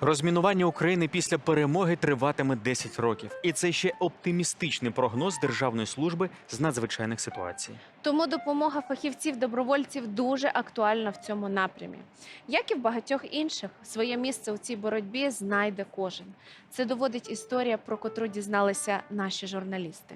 Розмінування України після перемоги триватиме 10 років, і це ще оптимістичний прогноз Державної служби з надзвичайних ситуацій. Тому допомога фахівців-добровольців дуже актуальна в цьому напрямі. Як і в багатьох інших, своє місце у цій боротьбі знайде кожен. Це доводить історія, про котру дізналися наші журналісти.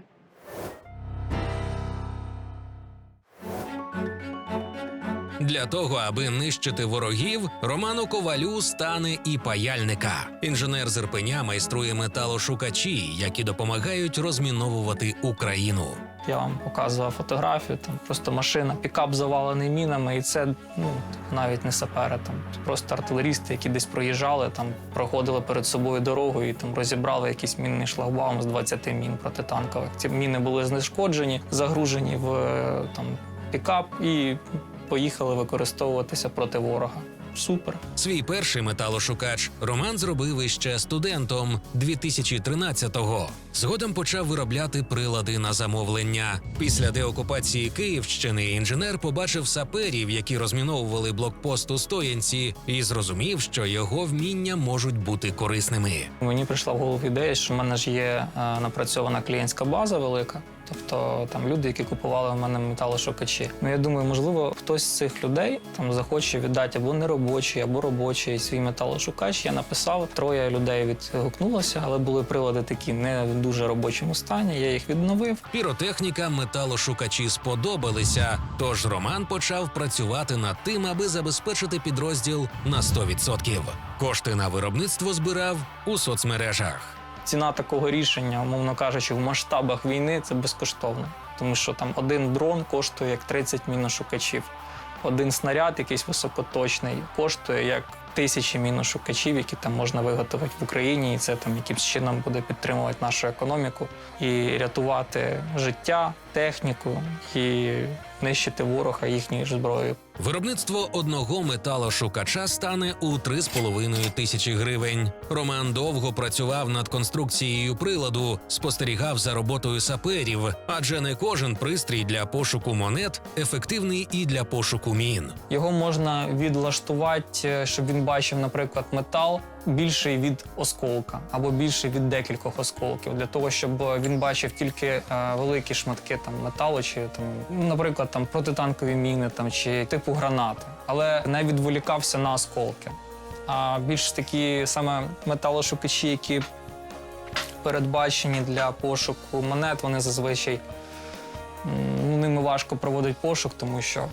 Для того, аби нищити ворогів, Роману Ковалю стане і паяльника. Інженер з Ірпеня майструє металошукачі, які допомагають розміновувати Україну. Я вам показував фотографію, там просто машина, пікап завалений мінами, і це ну навіть не сапери, там просто артилерісти, які десь проїжджали, там проходили перед собою дорогу і там розібрали якийсь мінний шлагбаум з 20 мін протитанкових. Ці міни були знешкоджені, загружені в е, там пікап і поїхали використовуватися проти ворога. Супер. Свій перший металошукач Роман зробив іще студентом 2013-го. Згодом почав виробляти прилади на замовлення. Після деокупації Київщини інженер побачив саперів, які розміновували блокпост у Стоянці, і зрозумів, що його вміння можуть бути корисними. Мені прийшла в голову ідея, що в мене ж є е, напрацьована клієнтська база велика. Тобто там люди, які купували в мене металошукачі. Ну я думаю, можливо, хтось з цих людей там захоче віддати або неробочий, або робочий свій металошукач. Я написав. Троє людей відгукнулося, але були прилади такі не в дуже робочому стані. Я їх відновив. Піротехніка металошукачі сподобалися, тож Роман почав працювати над тим, аби забезпечити підрозділ на 100%. Кошти на виробництво збирав у соцмережах. Ціна такого рішення, умовно кажучи, в масштабах війни це безкоштовно, тому що там один дрон коштує як 30 міношукачів. Один снаряд, якийсь високоточний, коштує як тисячі міношукачів, які там можна виготовити в Україні, і це там якимсь чином буде підтримувати нашу економіку і рятувати життя, техніку і нищити ворога їхньою зброєю. Виробництво одного металошукача стане у 3,5 тисячі гривень. Роман довго працював над конструкцією приладу, спостерігав за роботою саперів, адже не кожен пристрій для пошуку монет ефективний і для пошуку мін. Його можна відлаштувати, щоб він бачив, наприклад, метал більший від осколка або більший від декількох осколків, для того, щоб він бачив тільки е, великі шматки там металу, чи там, ну, наприклад, там протитанкові міни там чи типу гранати, але не відволікався на осколки. А більш такі саме металошукачі, які передбачені для пошуку монет, вони зазвичай ними важко проводить пошук, тому що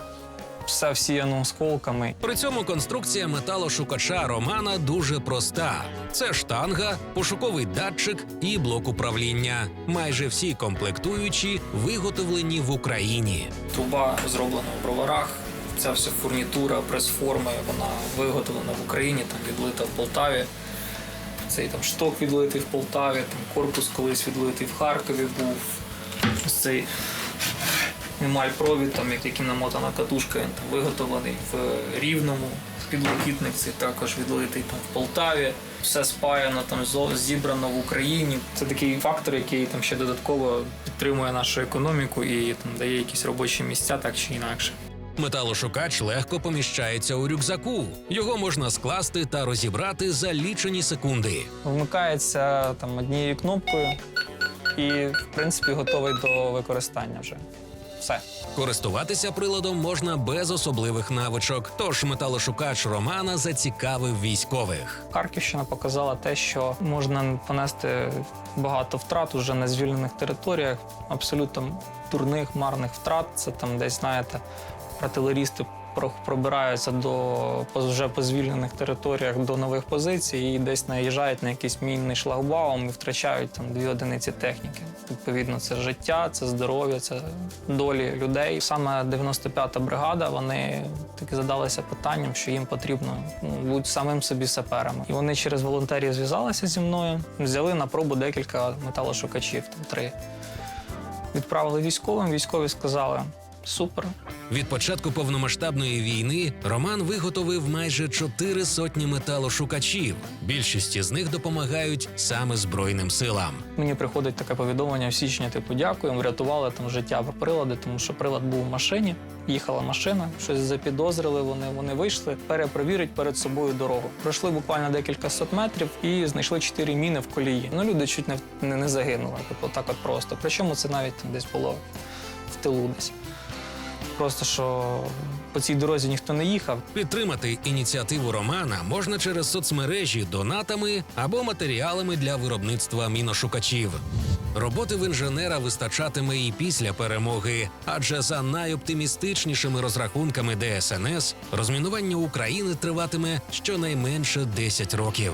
все всіяно осколками. При цьому конструкція металошукача Романа дуже проста: це штанга, пошуковий датчик і блок управління. Майже всі комплектуючі виготовлені в Україні. Труба зроблена в броварах. Ця вся фурнітура, прес-форми, вона виготовлена в Україні, там відлита в Полтаві. Цей там шток відлитий в Полтаві, там корпус колись відлитий в Харкові був. Ось цей емаль-провід, там, як- яким намотана катушка, він там виготовлений в Рівному. Підлокітник цей також відлитий там в Полтаві. Все спаяно, там зібрано в Україні. Це такий фактор, який там ще додатково підтримує нашу економіку і там дає якісь робочі місця, так чи інакше. Металошукач легко поміщається у рюкзаку. Його можна скласти та розібрати за лічені секунди. Вмикається там однією кнопкою і, в принципі, готовий до використання вже. Все. Користуватися приладом можна без особливих навичок. Тож металошукач Романа зацікавив військових. Харківщина показала те, що можна понести багато втрат уже на звільнених територіях, абсолютно дурних, марних втрат. Це там десь, знаєте, артилерісти пробираються до вже по звільнених територіях до нових позицій і десь наїжджають на якийсь мінний шлагбаум і втрачають там дві одиниці техніки. Відповідно, це життя, це здоров'я, це долі людей. Саме 95-та бригада, вони таки задалися питанням, що їм потрібно ну, бути самим собі саперами. І вони через волонтерів зв'язалися зі мною, взяли на пробу декілька металошукачів, там три. Відправили військовим. Військові сказали: Супер. Від початку повномасштабної війни Роман виготовив майже чотири сотні металошукачів. Більшість з них допомагають саме Збройним силам. Мені приходить таке повідомлення в січні, типу, дякуємо, врятували там життя прилади, тому що прилад був в машині, їхала машина, щось запідозрили, вони, вони вийшли, перепровірить перед собою дорогу. Пройшли буквально декілька сот метрів і знайшли чотири міни в колії. Ну, люди чуть не, в- не, не загинули, типу, так от просто. Причому це навіть там десь було в тилу десь. Просто що по цій дорозі ніхто не їхав, Підтримати ініціативу Романа можна через соцмережі донатами або матеріалами для виробництва міношукачів. Роботи в інженера вистачатиме і після перемоги, адже за найоптимістичнішими розрахунками ДСНС розмінування України триватиме щонайменше 10 років.